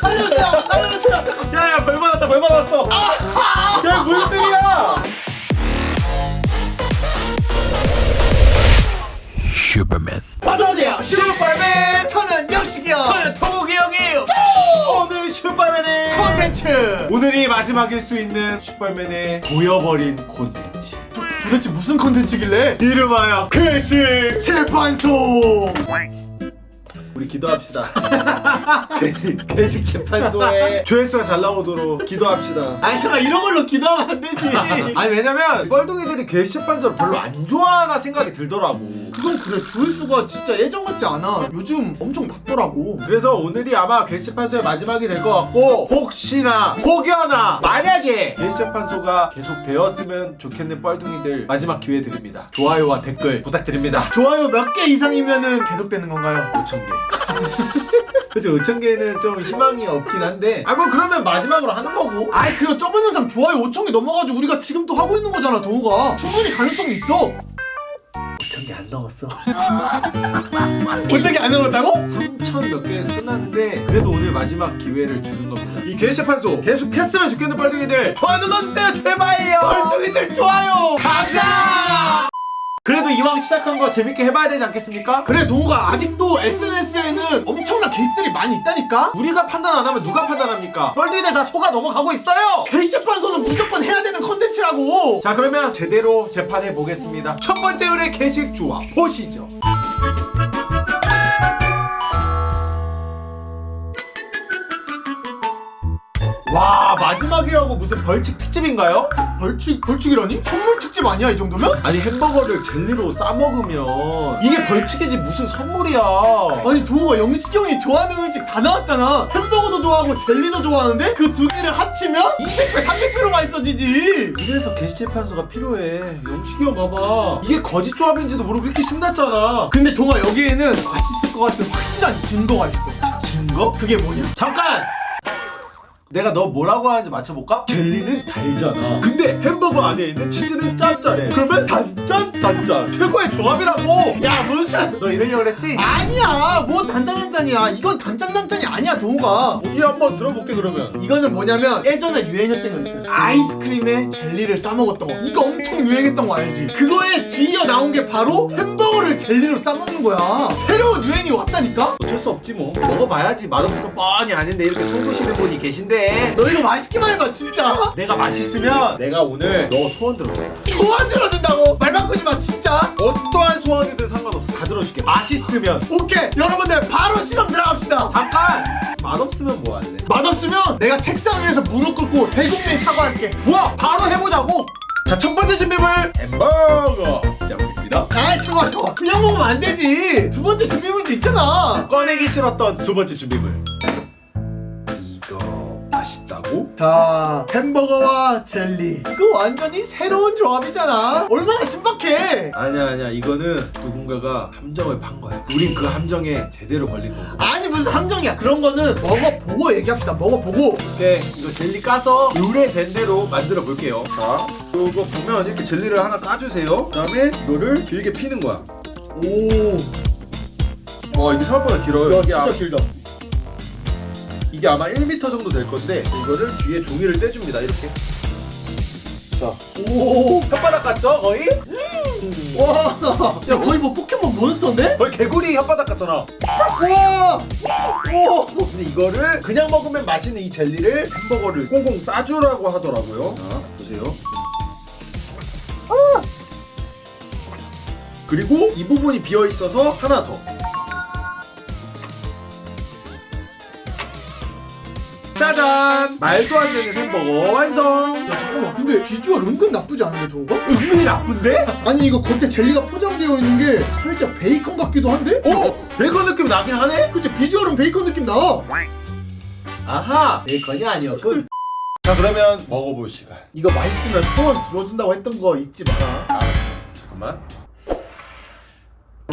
살려주세요. 살려주세요. 야야 벌 받았다 벌 받았어. 야 무슨 일이야? 어서오세요. 슈퍼맨 저는 영식이요. 저는 토국이 형이에요. 오늘 슈퍼맨의 콘텐츠. 오늘이 마지막일 수 있는 슈퍼맨의 보여버린 콘텐츠. 도대체 무슨 콘텐츠길래? 이름하여 괴식 재판소 우리 기도합시다. 괴식, 괴식 재판소에 조회수가 잘 나오도록 기도합시다. 아니 잠깐 이런 걸로 기도하면 안 되지. 아니 왜냐면 뻘둥이들이 괴식 재판소를 별로 안 좋아하나 생각이 들더라고. 그건 그래. 조회수가 진짜 예전 같지 않아. 요즘 엄청 낮더라고. 그래서 오늘이 아마 게시판소의 마지막이 될 것 같고 혹시나 혹여나 만약에 게시판소가 계속 되었으면 좋겠는 뻘둥이들 마지막 기회 드립니다. 좋아요와 댓글 부탁드립니다. 좋아요 몇 개 이상이면은 계속되는 건가요? 5천 개 그죠 5천 개는 좀 희망이 없긴 한데. 아뭐 그러면 마지막으로 하는 거고. 아이 그리고 저번 영상 좋아요 5천 개 넘어가지고 우리가 지금 또 하고 있는 거잖아 동우가. 충분히 가능성이 있어. 5천 개 안 넘었어. 5천 개 안 넘었다고? 3천 몇 개에서 끝났는데 그래서 오늘 마지막 기회를 주는 겁니다. 이 게시판소 계속 했으면 좋겠는 뻘둥이들 좋아요 눌러주세요 제발요! 뻘둥이들 좋아요! 가자! 그래도 이왕 시작한 거 재밌게 해봐야 되지 않겠습니까? 그래 동우가 아직도 SNS에는 엄청난 개입들이 많이 있다니까? 우리가 판단 안 하면 누가 판단합니까? 썰들이들 다 속아 넘어가고 있어요! 게시판소는 무조건 해야 되는 컨텐츠라고 자 그러면 제대로 재판해 보겠습니다 첫 번째 의뢰 게식 조합 보시죠 와 마지막이라고 무슨 벌칙 특집인가요? 벌칙 벌칙이라니? 선물 특집 아니야 이 정도면? 아니 햄버거를 젤리로 싸 먹으면 이게 벌칙이지 무슨 선물이야 아니 동우가 영식이 형이 좋아하는 음식 다 나왔잖아 햄버거도 좋아하고 젤리도 좋아하는데 그 두 개를 합치면 200배 300배로 맛있어지지 이래서 게시판소가 필요해 영식이 형 봐봐 이게 거짓 조합인지도 모르고 이렇게 신났잖아 근데 동아 여기에는 맛있을 것 같은 확실한 증거가 있어 증거? 그게 뭐냐 잠깐! 내가 너 뭐라고 하는지 맞춰볼까? 젤리는 달잖아. 근데 햄버거 안에 있는 치즈는 짭짤해. 그러면 단짠 단짠 최고의 조합이라고. 야 무슨 너 이러려고 그랬지? 아니야 뭐 단짠단짠이야 이건 단짠단짠이 아니야 동우가 어디 한번 들어볼게 그러면. 이거는 뭐냐면 예전에 유행했던 거 있어 아이스크림에 젤리를 싸먹었던 거 이거 엄청 유행했던 거 알지 그거에 뒤이어 나온 게 바로 햄버거를 젤리로 싸먹는 거야 새로운 유행이 왔다니까 어쩔 수 없지 뭐. 먹어봐야지 맛없을 거 뻔히 아닌데 이렇게 속으시는 분이 계신데. 너 이거 맛있기만 해봐 진짜 내가 맛있으면 내가 오늘 너 소원 들어준다. 소원 들어준다고 말 바꾸지 마 진짜 어떠한 소원이든 상관없어. 다 들어줄게. 맛있으면. 오케이 여러분들 바로 실험 들어갑시다 잠깐! 맛없으면 뭐 할래? 맛없으면 내가 책상 위에서 무릎 꿇고 대국민 사과할게 좋아! 바로 해보자고! 자, 첫 번째 준비물 햄버거! 자, 보겠습니다. 아이 잠깐만 잠깐만 그냥 먹으면 안 되지 두 번째 준비물도 있잖아 꺼내기 싫었던 두 번째 준비물. 자 햄버거와 젤리 이거 완전히 새로운 조합이잖아 얼마나 신박해 아니야, 아니야. 이거는 누군가가 함정을 판 거야. 우린 그 함정에 제대로 걸린 거고. 아니 무슨 함정이야 그런 거는 먹어보고 얘기합시다 먹어보고 오케이. 이거 젤리 까서 의뢰된 대로 만들어 볼게요. 자, 이거 보면 이렇게 젤리를 하나 까주세요. 그 다음에 이거를 길게 피는 거야. 오 와, 이게 생각보다 길어요. 이게, 아, 길다 이게 아마 1m 정도 될 건데, 이거를 뒤에 종이를 떼줍니다. 이렇게. 자, 오 혓바닥 같죠? 거의? 와, 야 거의 뭐 포켓몬 몬스터인데? 거의 개구리 혓바닥 같잖아. 와, 오, 근데 이거를 그냥 먹으면 맛있는 이 젤리를 햄버거를 꽁꽁 싸주라고 하더라고요. 자, 보세요. 그리고 이 부분이 비어 있어서 하나 더. 짜잔! 말도 안 되는 햄버거 완성! 야 잠깐만, 근데 비주얼 은근 나쁘지 않은데 동호가? 은근히 나쁜데? 아니 이거 겉에 젤리가 포장되어 있는 게 살짝 베이컨 같기도 한데? 어? 베이컨 느낌 나긴 하네? 그치 비주얼은 베이컨 느낌 나. 아하! 베이컨이 아니었군. 자, 그러면 먹어볼 시간. 이거 맛있으면 소원 들어준다고 했던 거 잊지 마라. 알았어. 잠깐만.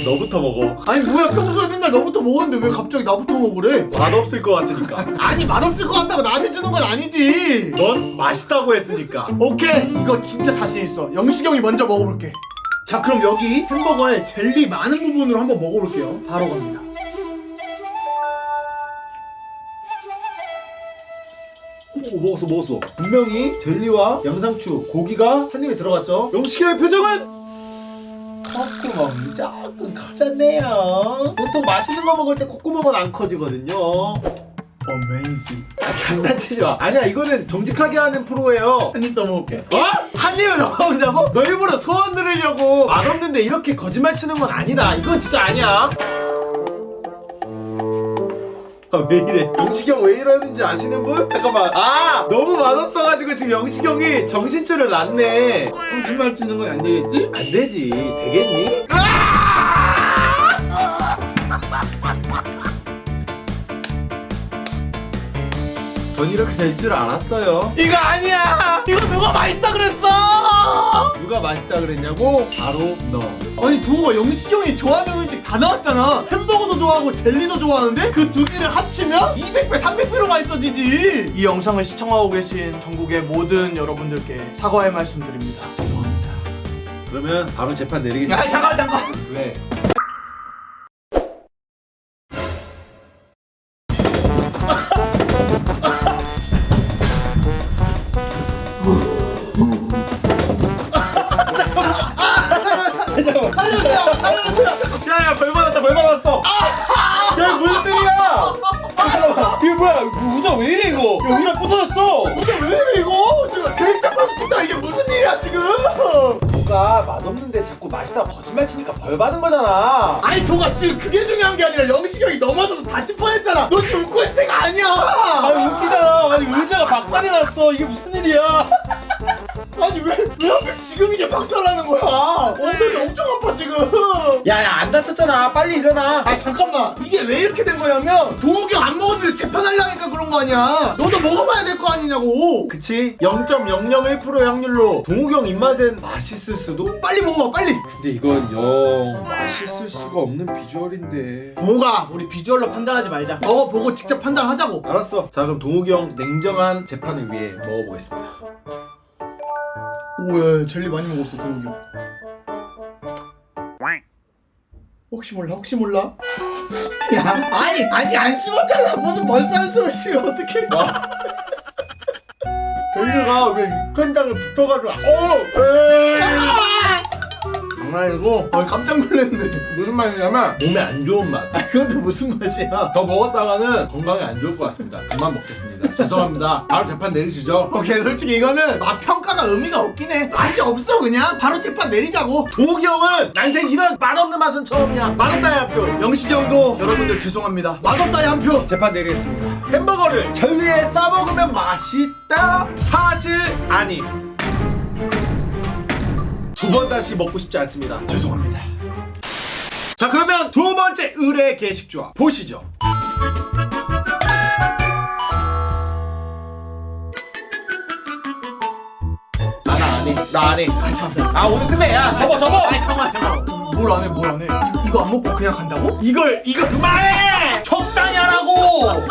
너부터 먹어. 아니 뭐야 평소에 맨날 너부터 먹었는데 왜 갑자기 나부터 먹으래? 맛없을 것 같으니까. 아니 맛없을 것 같다고 나한테 주는 건 아니지. 넌 맛있다고 했으니까. 오케이 이거 진짜 자신 있어. 영식 형이 먼저 먹어볼게. 자 그럼 여기 햄버거에 젤리 많은 부분으로 한번 먹어볼게요. 바로 갑니다. 오 먹었어 먹었어 분명히 젤리와 양상추 고기가 한 입에 들어갔죠 영식의 표정은 콧구멍이 조금 커졌네요. 보통 맛있는 거 먹을 때 콧구멍은 안 커지거든요. 어메이징 아, 장난치지 마. 아니야 이거는 정직하게 하는 프로예요. 한 입 더 먹을게. 어? 한 입을 넘어온다고? 너 일부러 소원 들으려고. 맛없는데 이렇게 거짓말 치는 건 아니다. 이건 진짜 아니야 아, 왜 이래? 영식이 형 왜 이러는지 아시는 분? 잠깐만. 아! 너무 맛없어가지고 지금 영식이 형이 정신줄을 놨네. 거짓말 치는 건 안 되겠지? 안 되지. 되겠니? 전 이렇게 될 줄 알았어요. 이거 아니야 이거 누가 맛있다 그랬어 누가 맛있다 그랬냐고? 바로 너. 아니 도우가 영식이 형이 좋아하는 음식 다 나왔잖아 햄버거도 좋아하고 젤리도 좋아하는데 그 두 개를 합치면 200배 300배로 맛있어지지 이 영상을 시청하고 계신 전국의 모든 여러분들께 사과의 말씀 드립니다 죄송합니다 그러면 바로 재판 내리겠습니다. 야 잠깐 잠깐 왜? 살려주세요 살려주세요 야야 벌 받았다 벌 받았어. 야 이거 무슨 일이야? 아, 잠깐만 이거 뭐야? 의자 왜 이래 이거? 야 의자 부서졌어. 이게 왜 이래 이거 지금 계획자판서 찍다 이게 무슨 일이야 지금 누가 맛없는데 자꾸 맛있다 거짓말 치니까 벌 받은 거잖아. 아니 도가 지금 그게 중요한 게 아니라 영식이 형이 넘어져서 다칠 뻔했잖아 너 지금 웃고 있을 때가 아니야 아니 웃기잖아. 아니 의자가 박살이 났어. 이게 무슨 일이야? 아니 왜, 왜 하필 지금 이게 박살나는 거야? 엉덩이 엄청 아파 지금. 야야 안 다쳤잖아. 빨리 일어나. 아 잠깐만. 이게 왜 이렇게 된 거냐면 형안 먹었는데 재판하려니까 그런 거 아니야. 너도 먹어봐야 될 거 아니냐고. 그치? 0.001% 확률로 동욱이 형 입맛엔 맛있을 수도? 빨리 먹어 빨리. 근데 이건 영 맛있을 수가 없는 비주얼인데. 도욱아 우리 비주얼로 판단하지 말자. 먹어보고 직접 판단하자고. 알았어. 자 그럼 동욱이 형 냉정한 재판을 위해 먹어보겠습니다 오야 젤리 많이 먹었어 도욱이 형. 혹시 몰라 혹시 몰라? 야 아니 아직 안 씹었잖아. 무슨 벌써 한숨을 쉬면 어떡해. 젤리가 왜 육간장에 붙어가지고 어! 장난이고 아 깜짝 놀랐네. 무슨 맛이냐면 몸에 안 좋은 맛. 아 그것도 무슨 맛이야? 더 먹었다가는 건강에 안 좋을 것 같습니다. 그만 먹겠습니다. 죄송합니다. 바로 재판 내리시죠. 오케이 솔직히 이거는 맛 평가가 의미가 없긴 해. 맛이 없어 그냥? 바로 재판 내리자고. 동욱이 형은 난생 이런 맛없는 맛은 처음이야. 맛없다의 한표. 영식이 형도 여러분들 죄송합니다. 맛없다의 한표. 재판 내리겠습니다. 햄버거를 젤리에 싸먹으면 맛있다? 사실 아님 두 번 다시 먹고 싶지 않습니다. 죄송합니다. 자 그러면 두 번째 의뢰 게식 조합 보시죠. 안해 나 안 해 아 잠깐만. 아 오늘 끝내 야 접어 접어 아니 잠깐만 잠깐만. 뭘안 해 뭘 안 해. 이거 안 먹고 그냥 간다고? 이걸 이걸 그만해! 적당히 하라고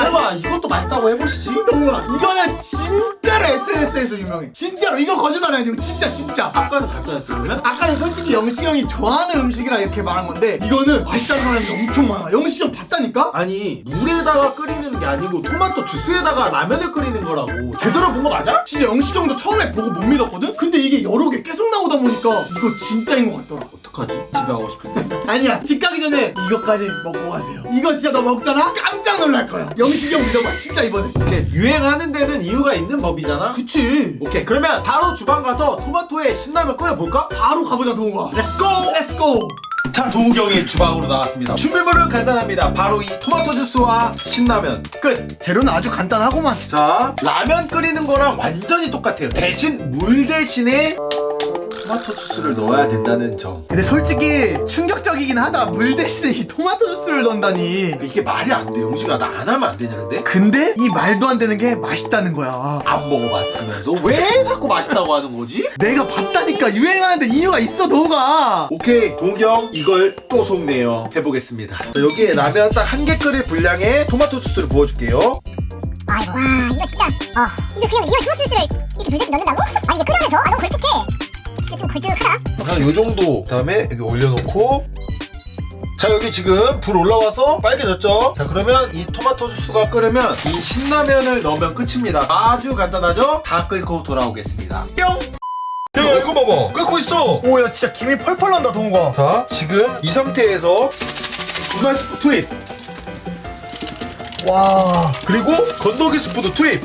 설마 이것도 맛있다고 해보시지 동훈아 이거는 진짜로 SNS에서 유명해 진짜로 이거 거짓말 아니고 진짜 진짜 아까는 가짜였어 그러면? 아까는 솔직히 영식이 형이 좋아하는 음식이라 이렇게 말한 건데 이거는 맛있다는 사람이 엄청 많아 영식이 형 봤다니까? 아니 물에다가 끓이는 게 아니고 토마토 주스에다가 라면을 끓이는 거라고 제대로 본 거 맞아? 진짜 영식이 형도 처음에 보고 못 믿었거든? 근데 이게 여러 개 계속 나오다 보니까 이거 진짜인 것 같더라 어떡하지? 집에 가고 싶은데. 아니야 집 가기 전에 이거까지 먹고 가세요. 이거 진짜 너 먹잖아? 깜짝 놀랄 거야. 영식이 형 믿어봐 진짜 이번에. 이렇게 유행하는 데는 이유가 있는 법이잖아? 그치. 오케이 그러면 바로 주방 가서 토마토에 신라면 끓여 볼까? 바로 가보자 동우가. 렛츠고! 렛츠고 자 동욱이 형이 주방으로 나왔습니다. 준비물은 간단합니다. 바로 이 토마토 주스와 신라면. 끝! 재료는 아주 간단하고만. 자 라면 끓이는 거랑 완전히 똑같아요. 대신 물 대신에 토마토 주스를 넣어야 된다는 점. 근데 솔직히 충격적이긴 하다. 물 대신에 이 토마토 주스를 넣는다니. 이게 말이 안 돼. 영식아 나 안 하면 안 되냐 근데? 이 말도 안 되는 게 맛있다는 거야. 안 먹어봤으면서? 왜 자꾸 맛있다고 하는 거지? 내가 봤다니까 유행하는데 이유가 있어 동우가. 오케이 형 이걸 또 속내요. 해보겠습니다. 자, 여기에 라면 딱 한 개 끓일 분량의 토마토 주스를 부어줄게요. 아이고 와 이거 진짜. 어 이거 그냥 이거 토마토 주스를 이렇게 물대신 넣는다고? 아니 이게 끓여내줘? 아 너무 걸쭉해 진짜 좀 걸쭉하다 한 요 정도 그다음에 여기 올려놓고. 자 여기 지금 불 올라와서 빨개졌죠? 자 그러면 이 토마토 주스가 끓으면 이 신라면을 넣으면 끝입니다. 아주 간단하죠? 다 끓고 돌아오겠습니다. 뿅! 야 이거 봐봐. 끓고 있어. 오 야 진짜 김이 펄펄 난다 동우가. 자 지금 이 상태에서 분말 스프 투입. 와. 그리고 건더기 스프도 투입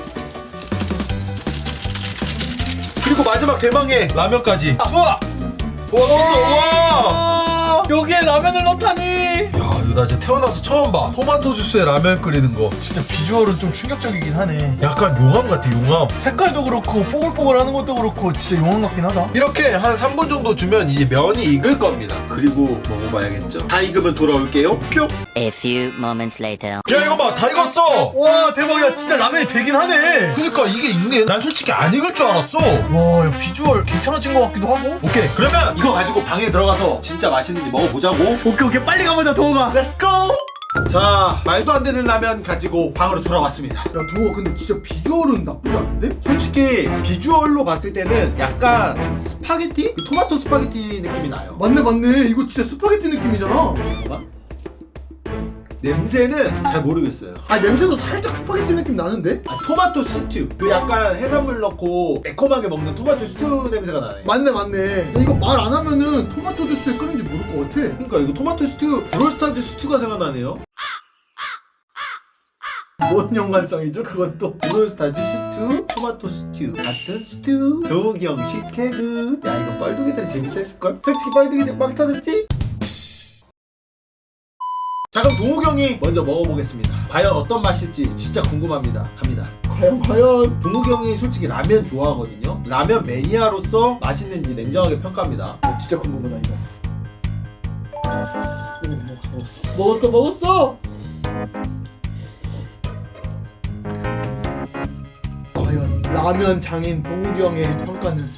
그리고 마지막 대망의 라면까지. 우와! 우와 넣었어 우와! 여기에 라면을 넣다니 나 진짜 태어나서 처음 봐. 토마토 주스에 라면 끓이는 거. 진짜 비주얼은 좀 충격적이긴 하네. 약간 용암 같아 용암. 색깔도 그렇고 뽀글뽀글 하는 것도 그렇고 진짜 용암 같긴 하다. 이렇게 한 3분 정도 주면 이제 면이 익을 겁니다. 그리고 먹어봐야겠죠. 다 익으면 돌아올게요. 뿅! A few moments later. 야 이거 봐. 다 익었어. 와 대박이야. 진짜 라면이 되긴 하네. 그니까 이게 익네. 난 솔직히 안 익을 줄 알았어. 와 야, 비주얼 괜찮아진 것 같기도 하고. 오케이. 그러면 이거 가지고 방에 들어가서 진짜 맛있는지 먹어보자고. 오케이 오케이. 빨리 가보자 동우가 렛츠고 야자 말도 안 되는 라면 가지고 방으로 돌아왔습니다. 동우가 근데 진짜 비주얼은 나쁘지 않은데? 솔직히 비주얼로 봤을 때는 약간 스파게티? 그 토마토 스파게티 느낌이 나요. 맞네 맞네. 이거 진짜 스파게티 느낌이잖아 냄새는 잘 모르겠어요. 아 냄새도 살짝 스파게티 느낌 나는데? 아, 토마토 스튜. 그 약간 해산물 넣고 매콤하게 먹는 토마토 스튜 냄새가 나네. 맞네 맞네. 야, 이거 말 안 하면은 토마토 주스에 끓인지 모를 것 같아. 그러니까 이거 토마토 스튜 브롤스타즈 스튜가 생각나네요. 뭔 연관성이죠 그건 또? 브롤스타즈 스튜 토마토 스튜 같은 스튜. 조경식 개그 야 이거 뻘둥이들은 재밌었을걸? 솔직히 뻘둥이들 빵 터졌지? 자 그럼 동욱형이 먼저 먹어보겠습니다. 과연 어떤 맛일지 진짜 궁금합니다. 갑니다. 과연 과연? 동욱이 형이 솔직히 라면 좋아하거든요. 라면 매니아로서 맛있는지 냉정하게 평가합니다. 야, 진짜 궁금하다 이거. 오, 먹었어 먹었어 먹었어! 과연 라면 장인 동욱이 형의 평가는?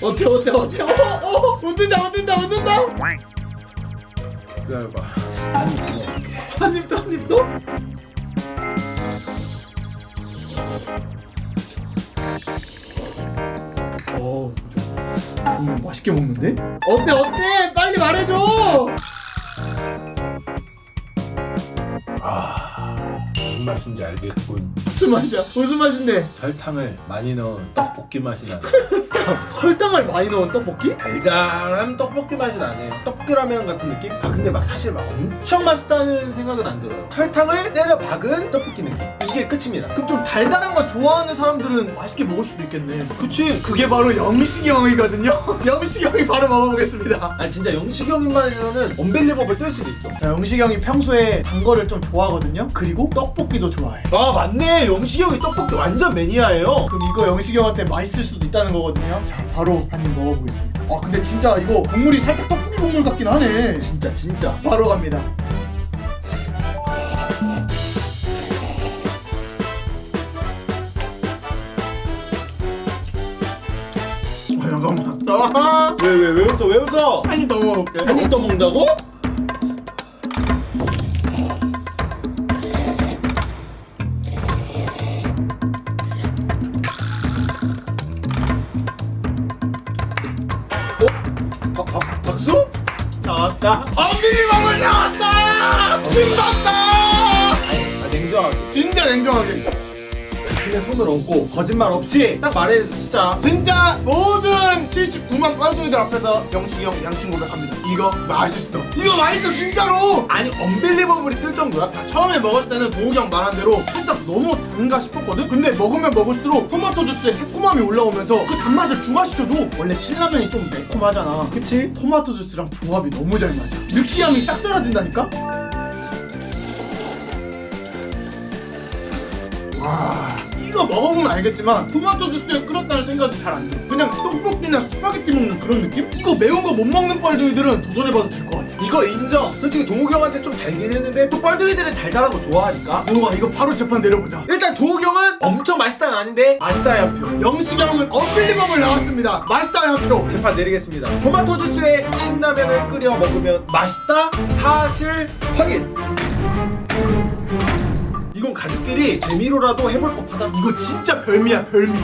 어때 어때 어때? 어, 어, 웃는다 웃는다 웃는다 기다려봐. 아니 이거 한 입도 한 입도 어 음, 맛있게 먹는데? 어때 어때 빨리 말해줘 맛인지 알겠군. 무슨 맛이야 무슨 맛인데 설탕을 많이 넣은 떡볶이 맛이 나네. 설탕을 많이 넣은 떡볶이? 달달한 떡볶이 맛이 나네. 떡볶이 라면 같은 느낌? 아 근데 막 사실 막 엄청 맛있다는 생각은 안 들어요. 설탕을 때려 박은 떡볶이 느낌. 이게 끝입니다. 그럼 좀 달달한 거 좋아하는 사람들은 맛있게 먹을 수도 있겠네 그치 그게 바로 영식이 형이거든요 영식이 형이 바로 먹어보겠습니다 아 진짜 영식이 형 입맛에서는 언벨리버블 뜰 수도 있어. 자 영식이 형이 평소에 단 거를 좀 좋아하거든요 그리고 떡볶이 도 좋아해 아 맞네. 영식이 형이 떡볶이 완전 매니아예요. 그럼 이거 영식이 형한테 맛있을 수도 있다는 거거든요. 자, 바로 한 입 먹어보겠습니다. 아, 근데 진짜 이거 국물이 살짝 떡볶이 국물 같긴 하네. 진짜 진짜. 바로 갑니다. 아, 잠깐만. 아, 왜왜왜 웃어 왜 웃어? 한입 더 먹어볼게. 한입 더 먹는다고? 손을 얹고 거짓말 없이 딱 말해 진짜. 진짜 모든 79만 뻘둥이들 앞에서 영식이 형 양심 고백합니다. 이거 맛있어. 이거 맛있어 진짜로. 아니 언빌리버블이 뜰 정도야? 처음에 먹을 때는 동욱이 형 말한 대로 살짝 너무 단가 싶었거든? 근데 먹으면 먹을수록 토마토 주스에 새콤함이 올라오면서 그 단맛을 중화시켜줘 원래 신라면이 좀 매콤하잖아 그치? 토마토 주스랑 조합이 너무 잘 맞아 느끼함이 싹 사라진다니까? 와 이거 먹어보면 알겠지만 토마토 주스에 끓였다는 생각이 잘 안 들어 그냥 떡볶이나 스파게티 먹는 그런 느낌? 이거 매운 거 못 먹는 뻘둥이들은 도전해봐도 될 것 같아 이거 인정. 솔직히 동욱이 형한테 좀 달긴 했는데 또 뻘둥이들은 달달한 거 좋아하니까. 동욱아 이거 바로 재판 내려보자 일단 동욱이 형은 엄청 맛있다는 아닌데 맛있다의 한 표. 영식이 형은 언빌리버블 나왔습니다. 맛있다 한 표. 재판 내리겠습니다. 토마토 주스에 신라면을 끓여 먹으면 맛있다? 사실 확인. 가족끼리 재미로라도 해볼 법하다. 이거 진짜 별미야 별미.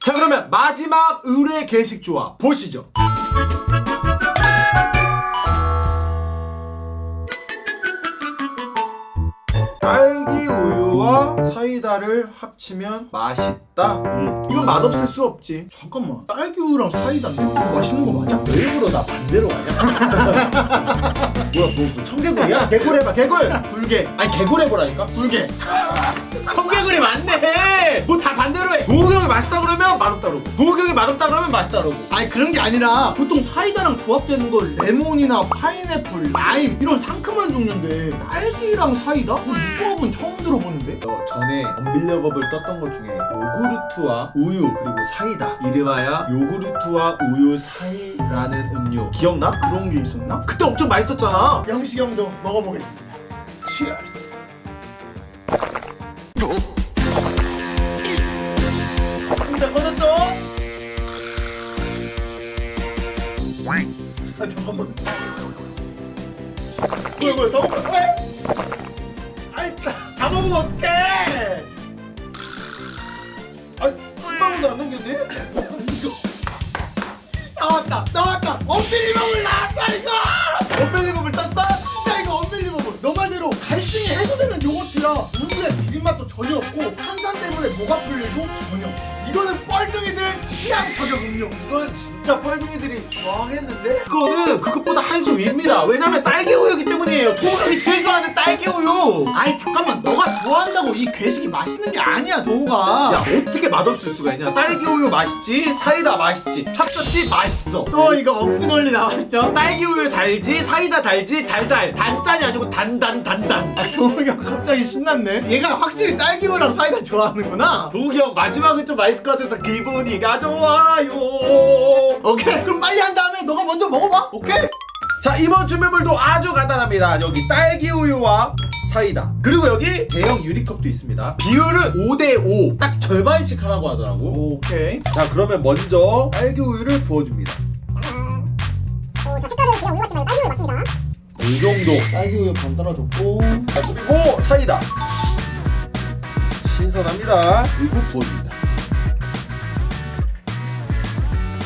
자 그러면 마지막 의뢰 개식 조합 보시죠. 아유. 사이다를 합치면 맛있다. 음. 이건 맛없을 수 없지 잠깐만 딸기우유랑 사이다인데 이거 맛있는 거 맞아? 너 일부러 나 반대로 가냐? 뭐야 뭐 청개구리야? 개굴 해봐 개굴. 불개 아니 개굴 해보라니까. 불개 청개구리 맞네. 뭐 다 반대로 해. 도우경이 맛있다 그러면 맛없다 그러고. 도우경이 맛없다 그러면 맛있다 그러고. 아니 그런 게 아니라 보통 사이다랑 조합되는 걸 레몬이나 파인애플, 라임 이런 상큼한 종류인데 딸기랑 사이다? 뭐 이 조합은 처음 들어보는데? 어, 전에 언빌려버블 떴던 것 중에 요구르트와 우유 그리고 사이다 이름하여 요구르트와 우유 사이라는 음료 기억나? 그런 게 있었나? 그때 엄청 맛있었잖아 영식 형도 먹어보겠습니다 치얼스 진짜 꺼졌죠? 아 잠깐만 뭐야 뭐야 다 먹어 왜? 아이 다, 나왔다 나왔다 언빌리버블 나왔다 이거 비린맛도 전혀 없고 탄산 때문에 목 아플 일도 전혀 없어 이거는 뻘둥이들 취향 저격 음료. 이건 진짜 뻘둥이들이 좋아하겠는데? 그거는 그것보다 한 수 위입니다. 왜냐면 딸기 우유기 때문이에요. 도우경이 제일 좋아하는 딸기 우유. 아니 잠깐만. 너가 좋아한다고 이 괴식이 맛있는 게 아니야 도우가. 야 어떻게 맛없을 수가 있냐. 딸기 우유 맛있지? 사이다 맛있지? 합쳤지? 맛있어. 또 이거 억지 논리 나왔죠? 딸기 우유 달지? 사이다 달지? 달달. 단짠이 아니고 단단 단단. 도우이 형 갑자기 신났네. 얘가 확실히 딸기 우유랑 사이다 좋아하는구나. 도우기 형 마지막은 좀 맛있을 것 같아서 기분이가 좋아요. 오케이? 그럼 빨리 한 다음에 너가 먼저 먹어봐. 오케이? 자 이번 준비물도 아주 간단합니다. 여기 딸기 우유와 사이다. 그리고 여기 대형 유리컵도 있습니다. 비율은 5대5 딱 절반씩 하라고 하더라고. 오케이. 자 그러면 먼저 딸기 우유를 부어줍니다. 어, 자, 색깔은 그냥 우유 같지만 딸기우유 맞습니다. 이 정도. 딸기 우유 반 따라줬고. 자 그리고 사이다. 신선합니다. 그리고 부어줍니다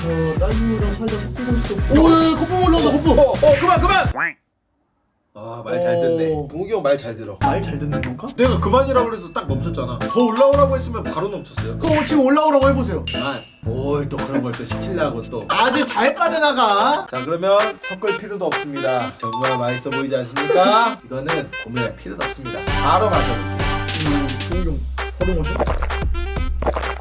어 딸기우유랑 사이다 섞이고. 있어 오예 거품 올라온다 거품. 어, 어 그만 그만! 아 말 잘 듣네. 오. 동욱이 형 말 잘 들어. 말 잘 듣는 건가? 내가 그만이라고 그래서 딱 멈췄잖아. 더 올라오라고 했으면 바로 멈췄어요. 그거 지금 올라오라고 해보세요. 그만. 뭘또 그런 걸 또 시키려고 또. 아주 잘 빠져나가. 자 그러면 섞을 필요도 없습니다. 정말 맛있어 보이지 않습니까? 이거는 고민할 필요도 없습니다. 바로 마셔볼게요. 음 도우이 형 바로 마셔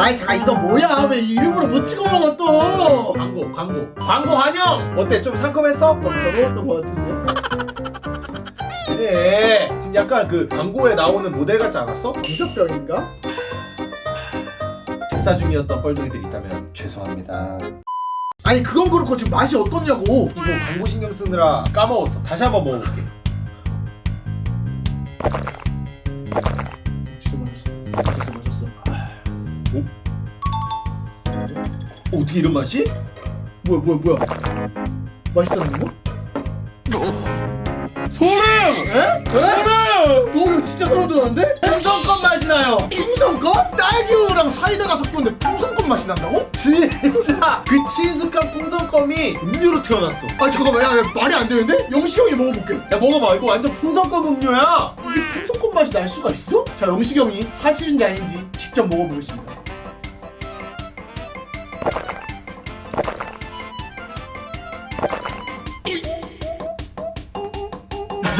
아이 잠깐 이거 뭐야? 왜 일부러 묻히고 먹어 또? 광고 광고. 광고 환영! 어때? 좀 상큼했어? 더 더러웠던 것 같은데? 네. 지금 약간 그 광고에 나오는 모델 같지 않았어? 공적병인가? 식사 중이었던 뻘둥이들이 있다면 죄송합니다. 아니 그건 그렇고 지금 맛이 어떻냐고. 이거 광고 신경 쓰느라 까먹었어. 다시 한번 먹어볼게 어, 어떻게 이런 맛이? 뭐야 뭐야 뭐야 맛있다는 거? 소름! 에? 에? 너 진짜 소름 돋았는데? 풍선껌 맛이 나요 풍선껌? 딸기우유랑 사이다가 섞었는데 풍선껌 맛이 난다고? 진짜 그 친숙한 풍선껌이 음료로 태어났어 아 잠깐만 야, 야 말이 안 되는데? 영식이 형이 먹어볼게 야 먹어봐 이거 완전 풍선껌 음료야 이게 풍선껌 맛이 날 수가 있어? 자 영식이 형이 사실인지 아닌지 직접 먹어보겠습니다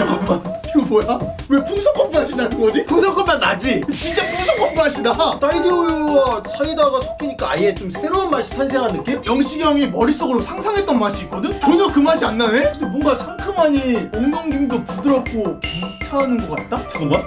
잠깐만 이거 뭐야? 왜 풍선껌 맛이 나는 거지? 풍선껌 맛 나지? 진짜 풍선껌 맛이 나 딸기 우유와 사이다가 섞이니까 아예 좀 새로운 맛이 탄생한 느낌? 영식이 형이 머릿속으로 상상했던 맛이 있거든? 전혀 그 맛이 안 나네? 근데 뭔가 상큼하니 엉덩김도 부드럽고 괜찮은 것 같다? 잠깐만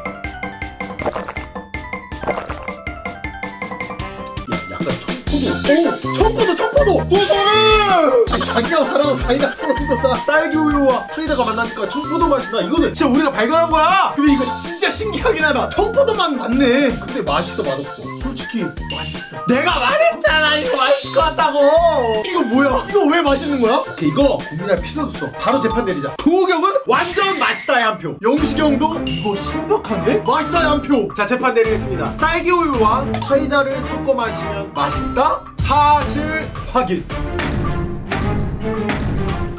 오! 청포도 청포도! 또 소름! 자기가 말하고 자기가 돋아 딸기 우유와 사이다가 만나니까 청포도 맛이 나 이거는 진짜 우리가 발견한 거야 근데 이거 진짜 신기하긴 하다 청포도 맛 맞네 근데 맛있어 맛없어 솔직히 맛있어. 내가 말했잖아 이거 맛있을 것 같다고. 이거 뭐야? 이거 왜 맛있는 거야? 오케이 이거 고민할 필요도 없어. 바로 재판 내리자. 도우경은 완전 맛있다의 한 표. 영식이 형도 이거 신박한데? 맛있다의 한 표. 자 재판 내리겠습니다. 딸기 우유와 사이다를 섞어 마시면 맛있다? 사실 확인.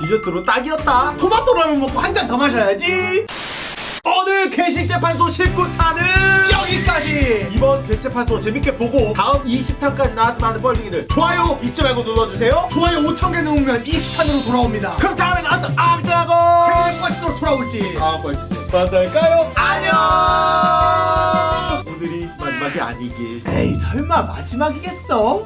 디저트로 딱이었다. 토마토 라면 먹고 한 잔 더 마셔야지 오늘 개식재판소 19탄은 여기까지! 이번 개식재판소 재밌게 보고 다음 20탄까지 나왔으면 하는 뻘둥이들 좋아요 잊지 말고 눌러주세요. 좋아요 5천개 넣으면 20탄으로 돌아옵니다. 그럼 다음엔 어떤 악다고 생일 꽈시로 돌아올지. 다음 뻘짓에 만날까요? 안녕! 오늘이 마지막이 아니길. 에이 설마 마지막이겠어?